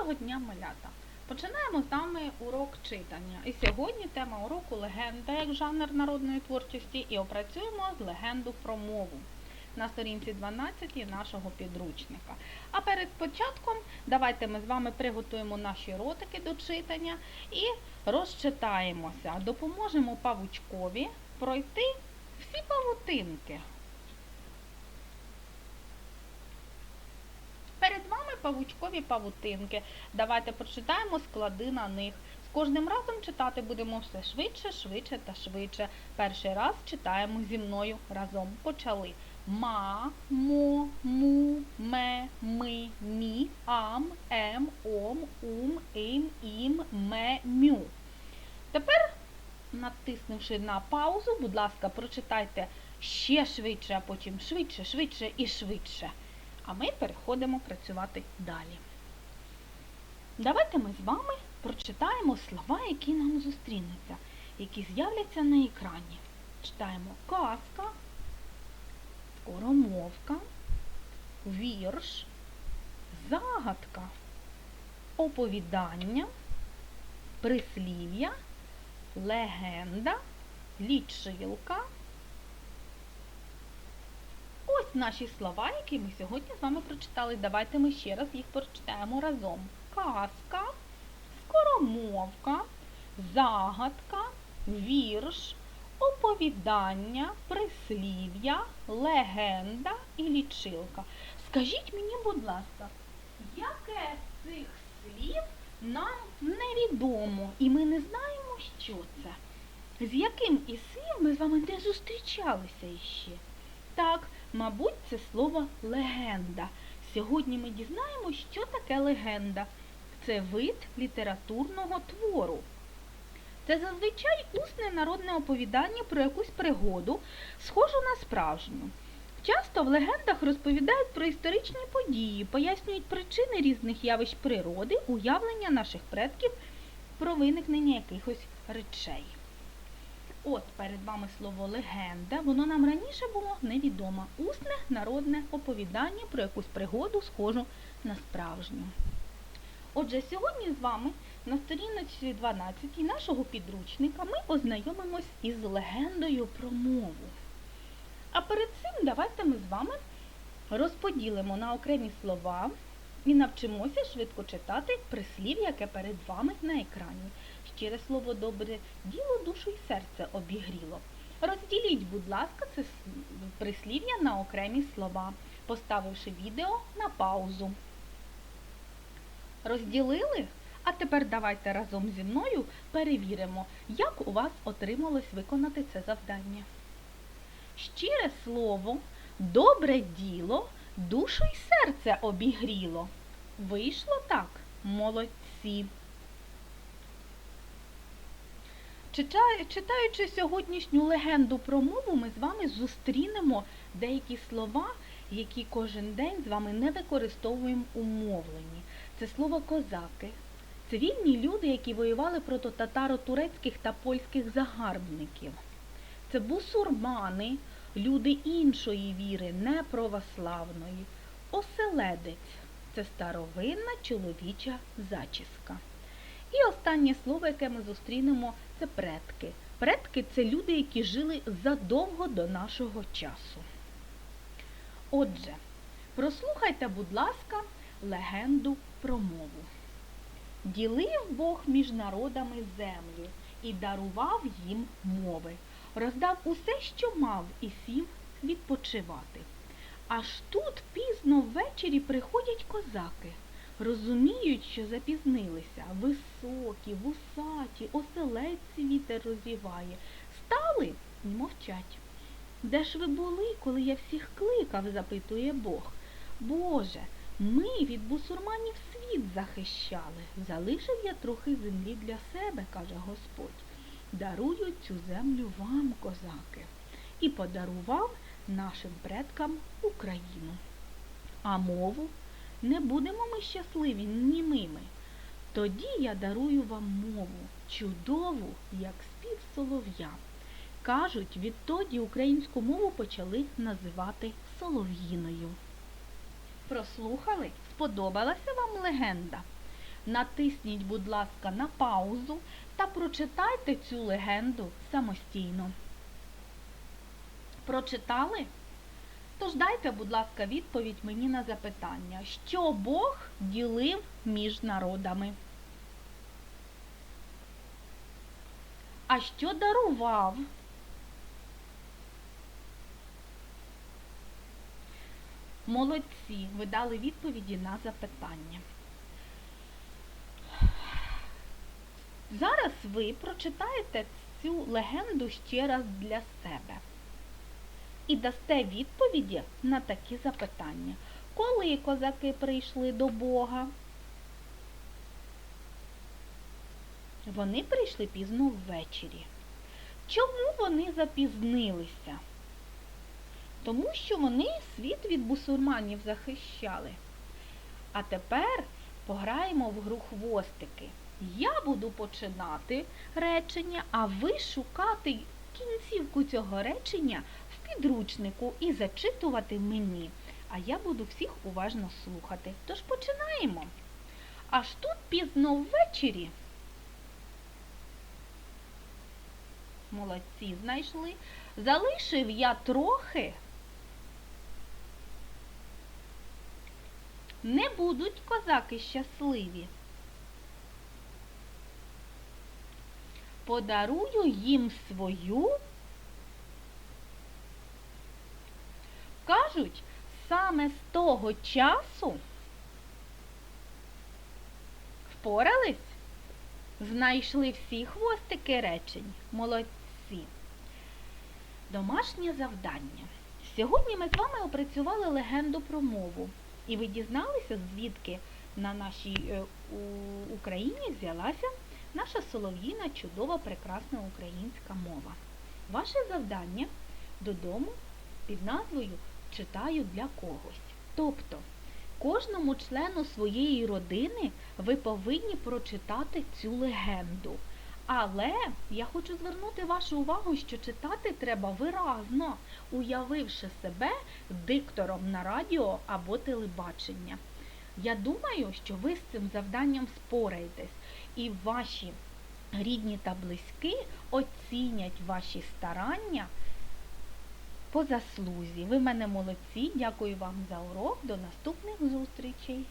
Доброго дня, малята! Починаємо з вами урок читання. І сьогодні тема уроку легенда як жанр народної творчості і опрацюємо з легенду про мову на сторінці 12 нашого підручника. А перед початком давайте ми з вами приготуємо наші ротики до читання і розчитаємося. Допоможемо павучкові пройти всі павутинки. Перед вами павучкові павутинки. Давайте прочитаємо склади на них. З кожним разом читати будемо все швидше, швидше та швидше. Перший раз читаємо зі мною разом. Почали. Ма, мо, му, ме, ми, мі, ам, ем, ом, ум, ім, ім, ме, мю. Тепер, натиснувши на паузу, будь ласка, прочитайте ще швидше, а потім швидше, швидше і швидше. А ми переходимо працювати далі. Давайте ми з вами прочитаємо слова, які нам зустрінуться, які з'являться на екрані. Читаємо казка, скоромовка, вірш, загадка, оповідання, прислів'я, легенда, лічилка. Наші слова, які ми сьогодні з вами прочитали. Давайте ми ще раз їх прочитаємо разом. Казка, скоромовка, загадка, вірш, оповідання, прислів'я, легенда і лічилка. Скажіть мені, будь ласка, яке з цих слів нам невідомо, і ми не знаємо, що це? З яким із слів ми з вами не зустрічалися іще? Так, мабуть, це слово легенда. Сьогодні ми дізнаємо, що таке легенда. Це вид літературного твору. Це зазвичай усне народне оповідання про якусь пригоду, схожу на справжню. Часто в легендах розповідають про історичні події, пояснюють причини різних явищ природи, уявлення наших предків про виникнення якихось речей. От перед вами слово легенда, воно нам раніше було невідомо. Усне народне оповідання про якусь пригоду, схожу на справжню. Отже, сьогодні з вами на сторіночці 12 нашого підручника ми ознайомимось із легендою про мову. А перед цим давайте ми з вами розподілимо на окремі слова і навчимося швидко читати прислів'я, яке перед вами на екрані. Щире слово добре діло, душу й серце обігріло. Розділіть, будь ласка, це прислів'я на окремі слова, поставивши відео на паузу. Розділили? А тепер давайте разом зі мною перевіримо, як у вас отрималось виконати це завдання. Щире слово, добре діло, душу й серце обігріло. Вийшло так, молодці. Читаючи сьогоднішню легенду про мову, ми з вами зустрінемо деякі слова, які кожен день з вами не використовуємо у мовленні. Це слово козаки. Цивільні люди, які воювали проти татаро-турецьких та польських загарбників. Це бусурмани, люди іншої віри, не православної. Оселедець це старовинна чоловіча зачіска. І останнє слово, яке ми зустрінемо, це предки. Предки це люди, які жили задовго до нашого часу. Отже, прослухайте, будь ласка, легенду про мову. Ділив Бог між народами землю і дарував їм мови, роздав усе, що мав, і сів відпочивати. Аж тут пізно ввечері приходять козаки. Розуміють, що запізнилися, високі, вусаті, оселедці вітер розвіває. Стали і мовчать. Де ж ви були, коли я всіх кликав? запитує Бог. Боже, ми від бусурманів світ захищали. Залишив я трохи землі для себе, каже Господь. Дарую цю землю вам, козаки, і подарував нашим предкам Україну. А мову не будемо ми щасливі німими. Тоді я дарую вам мову, чудову, як спів солов'я. Кажуть, відтоді українську мову почали називати солов'їною. Прослухали? Сподобалася вам легенда? натисніть, будь ласка, на паузу та прочитайте цю легенду самостійно. Прочитали? Тож дайте, будь ласка, відповідь мені на запитання, що Бог ділив між народами? А що дарував? Молодці, ви дали відповіді на запитання. Зараз ви прочитаєте цю легенду ще раз для себе і дасте відповіді на такі запитання. Коли козаки прийшли до Бога? Вони прийшли пізно ввечері. Чому вони запізнилися? Тому що вони світ від бусурманів захищали. А тепер пограємо в гру хвостики. Я буду починати речення, а ви шукати кінцівку цього речення в підручнику і зачитувати мені. А я буду всіх уважно слухати. Тож починаємо. Аж тут пізно ввечері. Молодці знайшли. Залишив я трохи. Не будуть козаки щасливі. Подарую їм свою. Кажуть, саме з того часу впорались, знайшли всі хвостики речень. Молодці. Домашнє завдання. Сьогодні ми з вами опрацювали легенду про мову. І ви дізналися, звідки на нашій е, Україні взялася наша солов'їна, чудова, прекрасна українська мова. Ваше завдання додому під назвою Читаю для когось. Тобто, кожному члену своєї родини ви повинні прочитати цю легенду. Але я хочу звернути вашу увагу, що читати треба виразно, уявивши себе диктором на радіо або телебачення. Я думаю, що ви з цим завданням спораєтесь, і ваші рідні та близькі оцінять ваші старання по заслузі. Ви мене молодці. Дякую вам за урок. До наступних зустрічей!